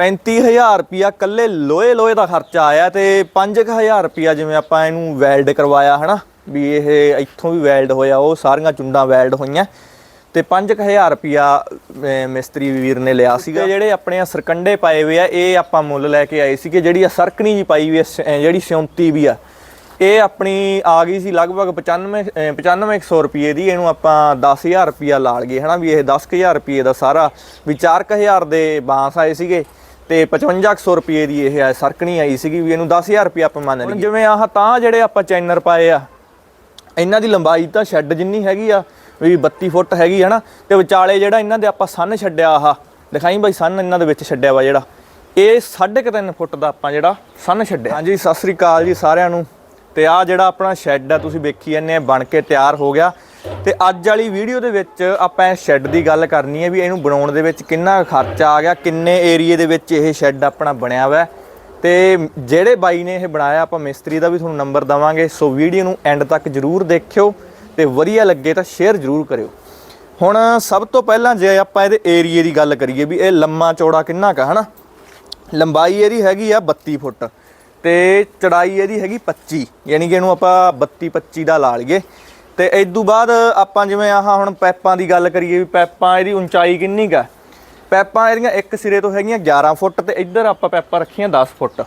35000 ਰੁਪਿਆ ਕੱਲੇ ਲੋਹੇ ਲੋਹੇ ਦਾ ਖਰਚਾ ਆਇਆ ਤੇ 5000 ਰੁਪਿਆ ਜਿਵੇਂ ਆਪਾਂ ਇਹਨੂੰ ਵੈਲਡ ਕਰਵਾਇਆ ਹਨਾ? ਵੀ ਇਹ ਇੱਥੋਂ ਵੀ ਵੈਲਡ ਹੋਇਆ ਉਹ ਸਾਰੀਆਂ ਚੁੰਡਾਂ ਵੈਲਡ ਹੋਈਆਂ। ਤੇ 5000 ਰੁਪਿਆ ਮਿਸਤਰੀ ਵੀਰ ਨੇ ਲਿਆ ਸੀਗਾ। ਜਿਹੜੇ ਆਪਣੇ ਆ ਸਰਕੰਡੇ ਪਾਏ ਹੋਏ ਆ ਇਹ ਆਪਾਂ ਮੁੱਲ ਲੈ ਕੇ ਆਏ ਸੀਗੇ। ਜਿਹੜੀ ਆ ਸਰਕਣੀ ਜੀ ਪਾਈ ਹੋਈ ਜਿਹੜੀ ਸਿਉਂਤੀ ਵੀ ਆ ਇਹ ਆਪਣੀ ਆ ਗਈ ਸੀ ਲਗਭਗ 95 ਅਹ 9500 ਰੁਪਏ ਦੀ। ਇਹਨੂੰ ਆਪਾਂ 10000 ਰੁਪਿਆ ਲਾ ਲਈਏ ਹਨਾ? ਵੀ ਇਹ 10000 ਰੁਪਏ ਦਾ ਸਾਰਾ ਵੀ 4000 ਦੇ ਬਾਂਸ ਆਏ ਸੀਗੇ। ਤੇ 5500 ਰੁਪਏ ਦੀ ਇਹ ਆ ਸਰਕਣੀ ਆਈ ਸੀਗੀ ਵੀ ਇਹਨੂੰ 10000 ਰੁਪਏ ਆਪਾਂ ਮੰਨ ਲਈਏ। ਜਿਵੇਂ ਆਹ ਤਾਂ ਜਿਹੜੇ ਆਪਾਂ ਚੈਨਰ ਪਾਏ ਆ ਇਹਨਾਂ ਦੀ ਲੰਬਾਈ ਤਾਂ ਸ਼ੈੱਡ ਜਿੰਨੀ ਹੈਗੀ ਆ ਵੀ 32 ਫੁੱਟ ਹੈਗੀ ਹੈ ਨਾ ਤੇ ਵਿਚਾਲੇ ਜਿਹੜਾ ਇਹਨਾਂ ਦੇ ਆਪਾਂ ਸੰਨ ਛੱਡਿਆ ਆਹ ਦਿਖਾਈ ਬਾਈ ਸੰਨ ਇਹਨਾਂ ਦੇ ਵਿੱਚ ਛੱਡਿਆ ਵਾ ਜਿਹੜਾ ਇਹ 3.5 ਫੁੱਟ ਦਾ ਆਪਾਂ ਜਿਹੜਾ ਸੰਨ ਛੱਡਿਆ। ਹਾਂਜੀ ਸਤਿ ਸ੍ਰੀ ਅਕਾਲ ਜੀ ਸਾਰਿਆਂ ਨੂੰ ਤੇ ਆ ਜਿਹੜਾ ਆਪਣਾ ਸ਼ੈੱਡ ਆ ਤੁਸੀਂ ਵੇਖੀ ਜਾਂਦੇ ਆ ਬਣ ਕੇ ਤਿਆਰ ਹੋ ਗਿਆ। ਤੇ ਅੱਜ ਵਾਲੀ ਵੀਡੀਓ ਦੇ ਵਿੱਚ ਆਪਾਂ ਇਹ ਸ਼ੈੱਡ ਦੀ ਗੱਲ ਕਰਨੀ ਹੈ ਵੀ ਇਹਨੂੰ ਬਣਾਉਣ ਦੇ ਵਿੱਚ ਕਿੰਨਾ ਖਰਚਾ ਆ ਗਿਆ, ਕਿੰਨੇ ਏਰੀਏ ਦੇ ਵਿੱਚ ਇਹ ਸ਼ੈੱਡ ਆਪਣਾ ਬਣਿਆ ਹੋਇਆ ਹੈ ਤੇ ਜਿਹੜੇ ਬਾਈ ਨੇ ਇਹ ਬਣਾਇਆ, ਆਪਾਂ ਮਿਸਤਰੀ ਦਾ ਵੀ ਤੁਹਾਨੂੰ ਨੰਬਰ ਦਵਾਂਗੇ, ਸੋ ਵੀਡੀਓ ਨੂੰ ਐਂਡ ਤੱਕ ਜਰੂਰ ਦੇਖਿਓ ਤੇ ਵਧੀਆ ਲੱਗੇ ਤਾਂ ਸ਼ੇਅਰ ਜਰੂਰ ਕਰਿਓ। ਹੁਣ ਸਭ ਤੋਂ ਪਹਿਲਾਂ ਜੇ ਆਪਾਂ ਇਹਦੇ ਏਰੀਏ ਦੀ ਗੱਲ ਕਰੀਏ ਵੀ ਇਹ ਲੰਮਾ ਚੌੜਾ ਕਿੰਨਾ ਕਾ ਹਨਾ? ਲੰਬਾਈ ਇਹਦੀ ਹੈਗੀ ਆ 32 ਫੁੱਟ ਤੇ ਚੜਾਈ ਇਹਦੀ ਹੈਗੀ 25 ਯਾਨੀ ਕਿ ਇਹਨੂੰ ਆਪਾਂ 32 25 ਦਾ ਲਾ ਲਈਏ। ਤੇ ਇਸ ਤੋਂ ਬਾਅਦ ਆਪਾਂ ਜਿਵੇਂ ਆਹ ਹੁਣ ਪੈਪਾਂ ਦੀ ਗੱਲ ਕਰੀਏ ਵੀ ਪੈਪਾਂ ਇਹਦੀ ਉਚਾਈ ਕਿੰਨੀ ਗਾ ਪੈਪਾਂ ਇਹਦੀਆਂ ਇੱਕ ਸਿਰੇ ਤੋਂ ਹੈਗੀਆਂ 11 ਫੁੱਟ ਤੇ ਇੱਧਰ ਆਪਾਂ ਪੈਪਾਂ ਰੱਖੀਆਂ 10 ਫੁੱਟ।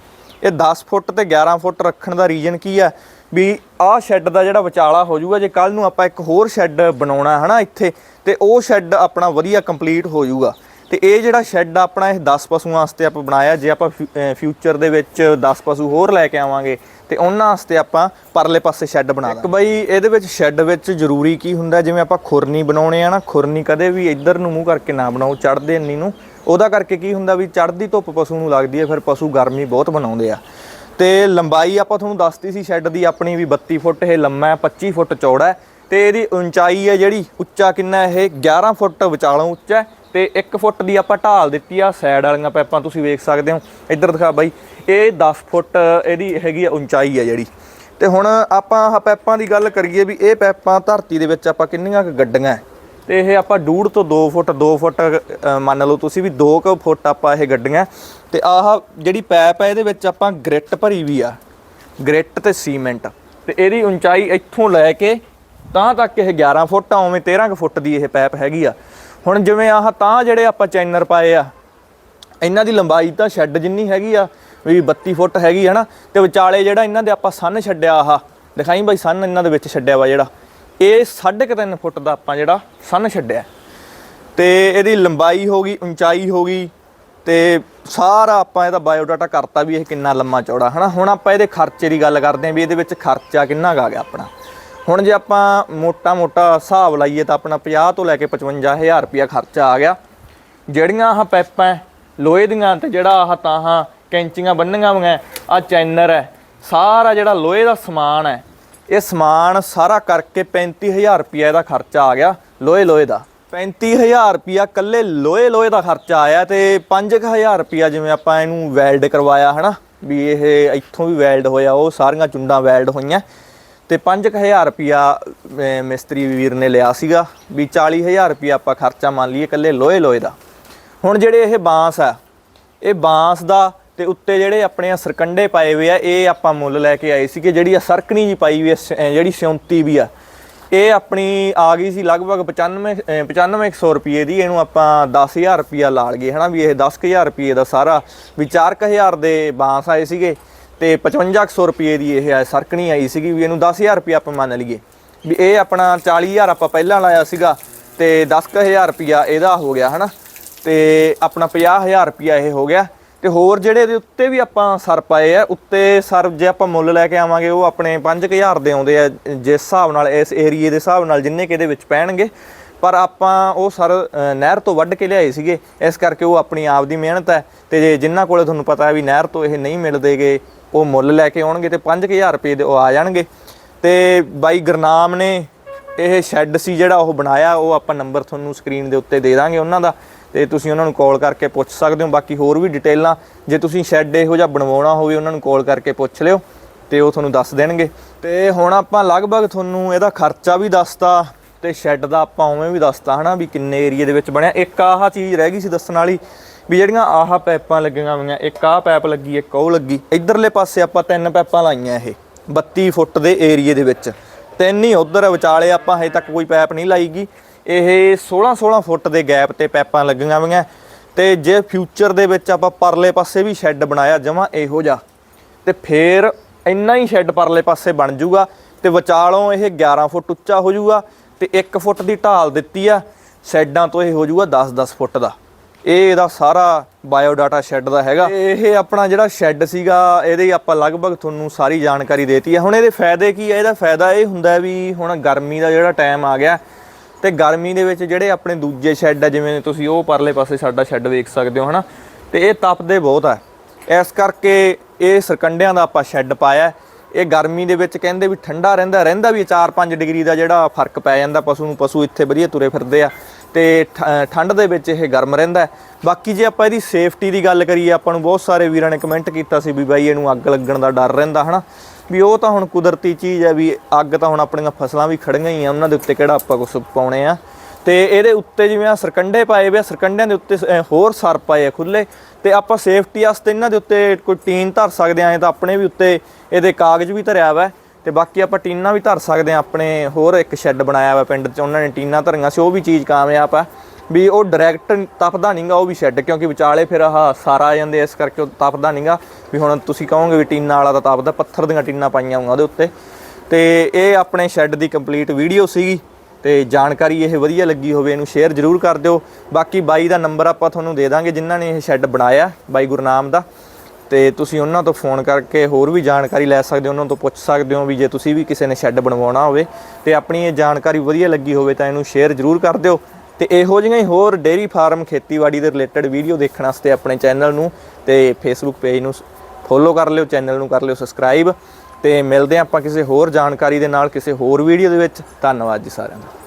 ਇਹ 10 ਫੁੱਟ ਤੇ 11 ਫੁੱਟ ਰੱਖਣ ਦਾ ਰੀਜ਼ਨ ਕੀ ਆ? ਵੀ ਆਹ ਸ਼ੈੱਡ ਦਾ ਜਿਹੜਾ ਵਿਚਾਲਾ ਹੋ ਜਾਊਗਾ, ਜੇ ਕੱਲ ਨੂੰ ਆਪਾਂ ਇੱਕ ਹੋਰ ਸ਼ੈੱਡ ਬਣਾਉਣਾ ਹੈ ਨਾ ਇੱਥੇ, ਤੇ ਉਹ ਸ਼ੈੱਡ ਆਪਣਾ ਵਧੀਆ ਕੰਪਲੀਟ ਹੋ ਜਾਊਗਾ। ਤੇ ਇਹ ਜਿਹੜਾ ਸ਼ੈੱਡ ਆਪਣਾ ਇਹ 10 ਪਸ਼ੂਆਂ ਵਾਸਤੇ ਆਪਾਂ ਬਣਾਇਆ, ਜੇ ਆਪਾਂ ਫਿਊਚਰ ਦੇ ਵਿੱਚ 10 ਪਸ਼ੂ ਹੋਰ ਲੈ ਕੇ ਆਵਾਂਗੇ ਤੇ ਉਹਨਾਂ ਵਾਸਤੇ ਆਪਾਂ ਪਰਲੇ ਪਾਸੇ ਸ਼ੈੱਡ ਬਣਾ ਦਾਂਗੇ। ਬਈ ਇਹਦੇ ਵਿੱਚ ਸ਼ੈੱਡ ਵਿੱਚ ਜ਼ਰੂਰੀ ਕੀ ਹੁੰਦਾ ਜਿਵੇਂ ਆਪਾਂ ਖੁਰਨੀ ਬਣਾਉਣੇ ਆ ਨਾ ਖੁਰਨੀ ਕਦੇ ਵੀ ਇੱਧਰ ਨੂੰ ਮੂੰਹ ਕਰਕੇ ਨਾ ਬਣਾਓ ਚੜਦੇ ਨਹੀਂ ਨੂੰ। ਉਹਦਾ ਕਰਕੇ ਕੀ ਹੁੰਦਾ ਵੀ ਚੜਦੀ ਧੁੱਪ ਪਸ਼ੂ ਨੂੰ ਲੱਗਦੀ ਹੈ ਫਿਰ ਪਸ਼ੂ ਗਰਮੀ ਬਹੁਤ ਬਣਾਉਂਦੇ ਆ। ਤੇ ਲੰਬਾਈ ਆਪਾਂ ਤੁਹਾਨੂੰ ਦੱਸਤੀ ਸੀ ਸ਼ੈੱਡ ਦੀ ਆਪਣੀ ਵੀ 32 ਫੁੱਟ ਇਹ ਲੰਮਾ ਹੈ 25 ਫੁੱਟ ਚੌੜਾ ਹੈ। ਤੇ ਇਹਦੀ ਉਚਾਈ ਹੈ ਜਿਹੜੀ ਉੱਚਾ ਕਿੰਨਾ ਇਹ 11 ਫੁੱਟ ਵਿਚਾਲੋਂ ਉੱਚਾ ਹੈ। ਤੇ 1 ਫੁੱਟ ਦੀ ਆਪਾਂ ਢਾਲ ਦਿੱਤੀ ਆ ਸਾਈਡ ਵਾਲੀਆਂ ਪੈਪਾਂ ਤੁਸੀਂ ਵੇਖ ਸਕਦੇ ਹੋ। ਇੱਧਰ ਦਿਖਾ ਬਾਈ, ਇਹ 10 ਫੁੱਟ, ਇਹਦੀ ਹੈਗੀ ਆ ਉਚਾਈ ਆ ਜਿਹੜੀ। ਤੇ ਹੁਣ ਆਪਾਂ ਆਹ ਪੈਪਾਂ ਦੀ ਗੱਲ ਕਰੀਏ ਵੀ ਇਹ ਪੈਪਾਂ ਧਰਤੀ ਦੇ ਵਿੱਚ ਆਪਾਂ ਕਿੰਨੀਆਂ ਕੁ ਗੱਡੀਆਂ ਹੈ ਤੇ ਇਹ ਆਪਾਂ ਡੂਢ ਤੋਂ 2 ਫੁੱਟ 2 ਫੁੱਟ ਮੰਨ ਲਓ ਤੁਸੀਂ ਵੀ 2 ਕੁ ਫੁੱਟ ਆਪਾਂ ਇਹ ਗੱਡੀਆਂ ਤੇ ਆਹ ਜਿਹੜੀ ਪੈਪ ਹੈ ਇਹਦੇ ਵਿੱਚ ਆਪਾਂ ਗ੍ਰਿਟ ਭਰੀ ਵੀ ਆ। ਗ੍ਰਿਟ ਤੇ ਸੀਮੈਂਟ। ਤੇ ਇਹਦੀ ਉਚਾਈ ਇੱਥੋਂ ਲੈ ਕੇ ਤਾਂ ਤੱਕ ਇਹ 11 ਫੁੱਟ ਆ, ਉਵੇਂ 13 ਕੁ ਫੁੱਟ ਦੀ ਇਹ ਪੈਪ ਹੈਗੀ ਆ। ਹੁਣ ਜਿਵੇਂ ਆਹ ਤਾਂ ਜਿਹੜੇ ਆਪਾਂ ਚੈਨਰ ਪਾਏ ਆ, ਇਹਨਾਂ ਦੀ ਲੰਬਾਈ ਤਾਂ ਸ਼ੈੱਡ ਜਿੰਨੀ ਹੈਗੀ ਆ, ਵੀ 32 ਫੁੱਟ ਹੈਗੀ ਹੈ ਨਾ, ਤੇ ਵਿਚਾਲੇ ਜਿਹੜਾ ਇਹਨਾਂ ਦੇ ਆਪਾਂ ਸੰਨ ਛੱਡਿਆ ਆਹ, ਦਿਖਾਈ ਬਾਈ ਸੰਨ ਇਹਨਾਂ ਦੇ ਵਿੱਚ ਛੱਡਿਆ ਵਾ ਜਿਹੜਾ, ਇਹ 3.5 ਫੁੱਟ ਦਾ ਆਪਾਂ ਜਿਹੜਾ ਸੰਨ ਛੱਡਿਆ। ਤੇ ਇਹਦੀ ਲੰਬਾਈ ਹੋ ਗਈ, ਉਚਾਈ ਹੋ ਗਈ, ਤੇ ਸਾਰਾ ਆਪਾਂ ਇਹਦਾ ਬਾਇਓਡਾਟਾ ਕਰਤਾ ਵੀ ਇਹ ਕਿੰਨਾ ਲੰਮਾ ਚੌੜਾ, ਹਨਾ? ਹੁਣ ਆਪਾਂ ਇਹਦੇ ਖਰਚੇ ਦੀ ਗੱਲ ਕਰਦੇ ਆਂ ਵੀ ਇਹਦੇ ਵਿੱਚ ਖਰਚਾ ਕਿੰਨਾ ਕੁ ਆ ਗਿਆ ਆਪਣਾ। ਹੁਣ ਜੇ ਆਪਾਂ ਮੋਟਾ-ਮੋਟਾ ਹਿਸਾਬ ਲਾਈਏ ਤਾਂ ਆਪਣਾ 50 ਤੋਂ ਲੈ ਕੇ 55000 ਰੁਪਇਆ ਖਰਚਾ ਆ ਗਿਆ। ਜਿਹੜੀਆਂ ਆਹ ਪੈਪਾਂ ਲੋਹੇ ਦੀਆਂ ਤੇ ਜਿਹੜਾ ਆਹ ਤਾਹਾਂ ਕੈਂਚੀਆਂ ਬੰਨੀਆਂ ਹੋਈਆਂ ਆ ਚੈਨਰ ਹੈ ਸਾਰਾ ਜਿਹੜਾ ਲੋਹੇ ਦਾ ਸਮਾਨ ਹੈ ਇਹ ਸਮਾਨ ਸਾਰਾ ਕਰਕੇ 35000 ਰੁਪਇਆ ਇਹਦਾ ਖਰਚਾ ਆ ਗਿਆ ਲੋਹੇ ਲੋਹੇ ਦਾ। 35000 ਰੁਪਇਆ ਕੱਲੇ ਲੋਹੇ ਲੋਹੇ ਦਾ ਖਰਚਾ ਆਇਆ ਤੇ 5000 ਰੁਪਇਆ ਜਿਵੇਂ ਆਪਾਂ ਇਹਨੂੰ ਵੈਲਡ ਕਰਵਾਇਆ ਹਨਾ, ਵੀ ਇਹ ਇੱਥੋਂ ਵੀ ਵੈਲਡ ਹੋਇਆ, ਉਹ ਸਾਰੀਆਂ ਚੁੰਡਾਂ ਵੈਲਡ ਹੋਈਆਂ। ਤੇ 5000 ਰੁਪਿਆ ਅਹ, ਮਿਸਤਰੀ ਵੀਰ ਨੇ ਲਿਆ ਸੀਗਾ ਵੀ 40000 ਰੁਪਿਆ ਆਪਾਂ ਖਰਚਾ ਮੰਨ ਲਈਏ ਇਕੱਲੇ ਲੋਹੇ ਲੋਹੇ ਦਾ। ਹੁਣ ਜਿਹੜੇ ਇਹ ਬਾਂਸ ਆ ਇਹ ਬਾਂਸ ਦਾ ਤੇ ਉੱਤੇ ਜਿਹੜੇ ਆਪਣੇ ਆ ਸਰਕੰਡੇ ਪਾਏ ਹੋਏ ਆ ਇਹ ਆਪਾਂ ਮੁੱਲ ਲੈ ਕੇ ਆਏ ਸੀਗੇ ਜਿਹੜੀ ਆ ਸਰਕਣੀ ਜੀ ਪਾਈ ਹੋਈ ਆ ਸ- ਜਿਹੜੀ ਸਿਉਂਤੀ ਵੀ ਆ। ਇਹ ਆਪਣੀ ਆ ਗਈ ਸੀ ਲਗਭਗ 95 ਅਹ, 9500 ਰੁਪਏ ਦੀ ਇਹਨੂੰ ਆਪਾਂ 10000 ਰੁਪਿਆ ਲਾ ਲਈਏ ਹਨਾ ਵੀ ਇਹ 10000 ਰੁਪਏ ਦਾ ਸਾਰਾ ਵੀ 4000 ਦੇ ਬਾਂਸ ਆਏ ਸੀਗੇ। ਤੇ 5500 ਰੁਪਏ ਦੀ ਇਹ ਹੈ ਸਰਕਣੀ ਆਈ ਸੀਗੀ ਵੀ ਇਹਨੂੰ 10000 ਰੁਪਏ ਆਪਾਂ ਮੰਨ ਲਈਏ। ਵੀ ਇਹ ਆਪਣਾ 40000 ਆਪਾਂ ਪਹਿਲਾਂ ਲਾਇਆ ਸੀਗਾ ਤੇ 10000 ਰੁਪਿਆ ਇਹਦਾ ਹੋ ਗਿਆ, ਹਨਾ? ਤੇ ਆਪਣਾ 50000 ਰੁਪਿਆ ਇਹ ਹੋ ਗਿਆ। ਤੇ ਹੋਰ ਜਿਹੜੇ ਇਹਦੇ ਉੱਤੇ ਵੀ ਆਪਾਂ ਸਰ ਪਾਏ ਆ, ਉੱਤੇ ਸਰ ਜੇ ਆਪਾਂ ਮੁੱਲ ਲੈ ਕੇ ਆਵਾਂਗੇ, ਉਹ ਆਪਣੇ 5000 ਦੇ ਆਉਂਦੇ ਆ, ਜਿਸ ਹਿਸਾਬ ਨਾਲ, ਇਸ ਏਰੀਏ ਦੇ ਹਿਸਾਬ ਨਾਲ ਜਿੰਨੇ ਕਿ ਇਹਦੇ ਵਿੱਚ ਪੈਣਗੇ। ਪਰ ਆਪਾਂ ਉਹ ਸਰ ਨਹਿਰ ਤੋਂ ਵੱਢ ਕੇ ਲਿਆਏ ਸੀਗੇ। ਇਸ ਕਰਕੇ ਉਹ ਆਪਣੀ ਆਪ ਦੀ ਮਿਹਨਤ ਹੈ। ਤੇ ਜੇ ਜਿਨ੍ਹਾਂ ਕੋਲੇ ਤੁਹਾਨੂੰ ਪਤਾ ਹੈ ਵੀ ਨਹਿਰ ਤੋਂ ਇਹ ਨਹੀਂ ਮਿਲਦੇਗੇ ਉਹ ਮੁੱਲ ਲੈ ਕੇ ਆਉਣਗੇ ਤੇ 5000 ਰੁਪਏ ਦੇ ਉਹ ਆ ਜਾਣਗੇ। ਤੇ ਬਾਈ ਗੁਰਨਾਮ ਨੇ ਇਹ ਸ਼ੈੱਡ ਸੀ ਜਿਹੜਾ ਉਹ ਬਣਾਇਆ, ਉਹ ਆਪਾਂ ਨੰਬਰ ਤੁਹਾਨੂੰ ਸਕਰੀਨ ਦੇ ਉੱਤੇ ਦੇ ਦਾਂਗੇ ਉਹਨਾਂ ਦਾ ਤੇ ਤੁਸੀਂ ਉਹਨਾਂ ਨੂੰ ਕਾਲ ਕਰਕੇ ਪੁੱਛ ਸਕਦੇ ਹੋ। ਬਾਕੀ ਹੋਰ ਵੀ ਡਿਟੇਲਾਂ, ਜੇ ਤੁਸੀਂ ਸ਼ੈੱਡ ਇਹੋ ਜਿਹਾ ਬਣਵਾਉਣਾ ਹੋਵੇ ਉਹਨਾਂ ਨੂੰ ਕਾਲ ਕਰਕੇ ਪੁੱਛ ਲਿਓ ਤੇ ਉਹ ਤੁਹਾਨੂੰ ਦੱਸ ਦੇਣਗੇ। ਤੇ ਹੁਣ ਆਪਾਂ ਲਗਭਗ ਤੁਹਾਨੂੰ ਇਹਦਾ ਖਰਚਾ ਵੀ ਦੱਸਤਾ ਤੇ ਸ਼ੈੱਡ ਦਾ ਆਪਾਂ ਉਵੇਂ ਵੀ ਦੱਸਤਾ ਹਨਾ ਵੀ ਕਿੰਨੇ ਏਰੀਏ ਦੇ ਵਿੱਚ ਬਣਿਆ। ਇੱਕ ਆਹ ਚੀਜ਼ ਰਹਿ ਗਈ ਸੀ ਦੱਸਣ ਵਾਲੀ ਵੀ ਜਿਹੜੀਆਂ ਆਹ ਪੈਪਾਂ ਲੱਗੀਆਂ ਹੋਈਆਂ, ਇੱਕ ਆਹ ਪੈਪ ਲੱਗੀ, ਇੱਕ ਉਹ ਲੱਗੀ। ਇਧਰਲੇ ਪਾਸੇ ਆਪਾਂ ਤਿੰਨ ਪੈਪਾਂ ਲਾਈਆਂ ਇਹ 32 ਫੁੱਟ ਦੇ ਏਰੀਏ ਦੇ ਵਿੱਚ। ਤਿੰਨ ਹੀ ਉਧਰ, ਵਿਚਾਲੇ ਆਪਾਂ ਹਜੇ ਤੱਕ ਕੋਈ ਪੈਪ ਨਹੀਂ ਲਾਈਗੀ ਇਹ 16 16 ਫੁੱਟ ਦੇ ਗੈਪ ਤੇ ਪੈਪਾਂ ਲੱਗੀਆਂ ਹੋਈਆਂ। ਤੇ ਜੇ ਫਿਊਚਰ ਦੇ ਵਿੱਚ ਆਪਾਂ ਪਰਲੇ ਪਾਸੇ ਵੀ ਸ਼ੈੱਡ ਬਣਾਇਆ ਜਮਾ ਇਹੋ ਜਿਹਾ, ਤੇ ਫੇਰ ਇੰਨਾ ਹੀ ਸ਼ੈੱਡ ਪਰਲੇ ਪਾਸੇ ਬਣ ਜਾਊਗਾ ਤੇ ਵਿਚਾਲੋਂ ਇਹ 11 ਫੁੱਟ ਉੱਚਾ ਹੋ ਜਾਊਗਾ ਤੇ 1 ਫੁੱਟ ਦੀ ਢਾਲ ਦਿੱਤੀ ਆ, ਸ਼ੈੱਡਾਂ ਤੋਂ ਇਹ ਹੋ ਜਾਊਗਾ 10-10 ਫੁੱਟ ਦਾ। ਇਹ ਇਹਦਾ ਸਾਰਾ ਬਾਇਓ ਡਾਟਾ ਸ਼ੈੱਡ ਦਾ ਹੈਗਾ। ਇਹ ਆਪਣਾ ਜਿਹੜਾ ਸ਼ੈੱਡ ਸੀਗਾ, ਇਹਦੇ ਆਪਾਂ ਲਗਭਗ ਤੁਹਾਨੂੰ ਸਾਰੀ ਜਾਣਕਾਰੀ ਦੇਤੀ ਹੈ। ਹੁਣ ਇਹਦੇ ਫਾਇਦੇ ਕੀ ਹੈ? ਇਹਦਾ ਫਾਇਦਾ ਇਹ ਹੁੰਦਾ ਵੀ ਹੁਣ ਗਰਮੀ ਦਾ ਜਿਹੜਾ ਟਾਈਮ ਆ ਗਿਆ ਤੇ ਗਰਮੀ ਦੇ ਵਿੱਚ ਜਿਹੜੇ ਆਪਣੇ ਦੂਜੇ ਸ਼ੈੱਡ ਆ, ਜਿਵੇਂ ਤੁਸੀਂ ਉਹ ਪਰਲੇ ਪਾਸੇ ਸਾਡਾ ਸ਼ੈੱਡ ਵੇਖ ਸਕਦੇ ਹੋ, ਹਨਾ? ਤੇ ਇਹ ਤਪਦੇ ਬਹੁਤ ਆ। ਇਸ ਕਰਕੇ ਇਹ ਸਰਕੰਡਿਆਂ ਦਾ ਆਪਾਂ ਸ਼ੈੱਡ ਪਾਇਆ। ਇਹ ਗਰਮੀ ਦੇ ਵਿੱਚ ਕਹਿੰਦੇ ਵੀ ਠੰਡਾ ਰਹਿੰਦਾ ਰਹਿੰਦਾ ਵੀ 4-5 ਡਿਗਰੀ ਦਾ ਜਿਹੜਾ ਫ਼ਰਕ ਪੈ ਜਾਂਦਾ, ਪਸ਼ੂ ਨੂੰ ਪਸ਼ੂ ਇੱਥੇ ਵਧੀਆ ਤੁਰੇ ਫਿਰਦੇ ਆ। ਤੇ ਠ- ਠੰਡ ਦੇ ਵਿੱਚ ਇਹ ਗਰਮ ਰਹਿੰਦਾ ਬਾਕੀ ਜੇ ਆਪਾਂ ਇਹਦੀ ਸੇਫਟੀ ਦੀ ਗੱਲ ਕਰੀਏ ਆਪਾਂ ਨੂੰ ਬਹੁਤ ਸਾਰੇ ਵੀਰਾਂ ਨੇ ਕਮੈਂਟ ਕੀਤਾ ਸੀ ਵੀ ਬਾਈ ਇਹਨੂੰ ਅੱਗ ਲੱਗਣ ਦਾ ਡਰ ਰਹਿੰਦਾ ਹਨਾ? ਵੀ ਉਹ ਤਾਂ ਹੁਣ ਕੁਦਰਤੀ ਚੀਜ਼ ਹੈ ਵੀ ਅੱਗ ਤਾਂ ਹੁਣ ਆਪਣੀਆਂ ਫਸਲਾਂ ਵੀ ਖੜੀਆਂ ਹੀ ਆ ਉਹਨਾਂ ਦੇ ਉੱਤੇ ਕਿਹੜਾ ਆਪਾਂ ਕੁਝ ਪਾਉਣੇ ਆ। ਤੇ ਇਹਦੇ ਉੱਤੇ ਜਿਵੇਂ ਆ ਸਰਕੰਡੇ ਪਾਏ ਵੇ ਆ ਸਰਕੰਡਿਆਂ ਦੇ ਉੱਤੇ ਅਹ, ਹੋਰ ਸਰ ਪਾਏ ਆ ਖੁੱਲੇ ਤੇ ਆਪਾਂ ਸੇਫਟੀ ਵਾਸਤੇ ਇਹਨਾਂ ਦੇ ਉੱਤੇ ਕੋਈ ਟੀਨ ਧਰ ਸਕਦੇ ਆ ਤਾਂ ਆਪਣੇ ਵੀ ਉੱਤੇ ਇਹਦੇ ਕਾਗਜ਼ ਵੀ ਧਰਿਆ ਵਾ। ਤੇ ਬਾਕੀ ਆਪਾਂ ਟੀਨਾਂ ਵੀ ਧਰ ਸਕਦੇ ਆ ਆਪਣੇ ਹੋਰ ਇੱਕ ਸ਼ੈੱਡ ਬਣਾਇਆ ਵਾ ਪਿੰਡ 'ਚ, ਉਹਨਾਂ ਨੇ ਟੀਨਾਂ ਧਰੀਆਂ ਸੀ, ਉਹ ਵੀ ਚੀਜ਼ ਕਾਮਯਾਬ ਆ। ਵੀ ਉਹ ਡਾਇਰੈਕਟ ਤਪਦਾ ਨਹੀਂਗਾ ਉਹ ਵੀ ਸ਼ੈੱਡ, ਕਿਉਂਕਿ ਵਿਚਾਲੇ ਫਿਰ ਆਹ ਸਾਰਾ ਆ ਜਾਂਦੇ ਇਸ ਕਰਕੇ ਉਹ ਤਪਦਾ ਨਹੀਂਗਾ ਵੀ ਹੁਣ ਤੁਸੀਂ ਕਹੋਗੇ ਵੀ ਟੀਨਾ ਵਾਲਾ ਤਾਂ ਤਪਦਾ, ਪੱਥਰ ਦੀਆਂ ਟੀਨਾਂ ਪਾਈਆਂ ਹੋਈਆਂ ਉਹਦੇ ਉੱਤੇ। ਤੇ ਇਹ ਆਪਣੇ ਸ਼ੈੱਡ ਦੀ ਕੰਪਲੀਟ ਵੀਡੀਓ ਸੀਗੀ, ਤੇ ਜਾਣਕਾਰੀ ਇਹ ਵਧੀਆ ਲੱਗੀ ਹੋਵੇ, ਇਹਨੂੰ ਸ਼ੇਅਰ ਜ਼ਰੂਰ ਕਰ ਦਿਓ। ਬਾਕੀ ਬਾਈ ਦਾ ਨੰਬਰ ਆਪਾਂ ਤੁਹਾਨੂੰ ਦੇ ਦਾਂਗੇ, ਜਿਨ੍ਹਾਂ ਨੇ ਇਹ ਸ਼ੈੱਡ ਬਣਾਇਆ, ਬਾਈ ਗੁਰਨਾਮ ਦਾ। ਤੇ ਤੁਸੀਂ ਉਹਨਾਂ ਤੋਂ ਫੋਨ ਕਰਕੇ ਹੋਰ ਵੀ ਜਾਣਕਾਰੀ ਲੈ ਸਕਦੇ ਹੋ, ਉਹਨਾਂ ਤੋਂ ਪੁੱਛ ਸਕਦੇ ਹੋ ਵੀ ਜੇ ਤੁਸੀਂ ਵੀ ਕਿਸੇ ਨੇ ਸ਼ੈੱਡ ਬਣਵਾਉਣਾ ਹੋਵੇ ਤੇ ਆਪਣੀ ਇਹ ਜਾਣਕਾਰੀ ਵਧੀਆ ਲੱਗੀ ਹੋਵੇ ਤਾਂ ਇਹਨੂੰ ਸ਼ੇਅਰ ਜ਼ਰੂਰ ਕਰ ਦਿਓ। ਤੇ ਇਹੋ ਜਿਹੀਆਂ ਹੀ ਹੋਰ ਡੇਅਰੀ ਫਾਰਮ ਖੇਤੀਬਾੜੀ ਦੇ ਰਿਲੇਟਡ ਵੀਡੀਓ ਦੇਖਣ ਵਾਸਤੇ ਆਪਣੇ ਚੈਨਲ ਨੂੰ ਤੇ ਫੇਸਬੁੱਕ ਪੇਜ ਨੂੰ ਫੋਲੋ ਕਰ ਲਿਓ ਚੈਨਲ ਨੂੰ ਕਰ ਲਿਓ ਸਬਸਕ੍ਰਾਈਬ ਤੇ ਮਿਲਦੇ ਹਾਂ ਆਪਾਂ ਕਿਸੇ ਹੋਰ ਜਾਣਕਾਰੀ ਦੇ ਨਾਲ, ਕਿਸੇ ਹੋਰ ਵੀਡੀਓ ਦੇ ਵਿੱਚ। ਧੰਨਵਾਦ ਜੀ ਸਾਰਿਆਂ ਦਾ।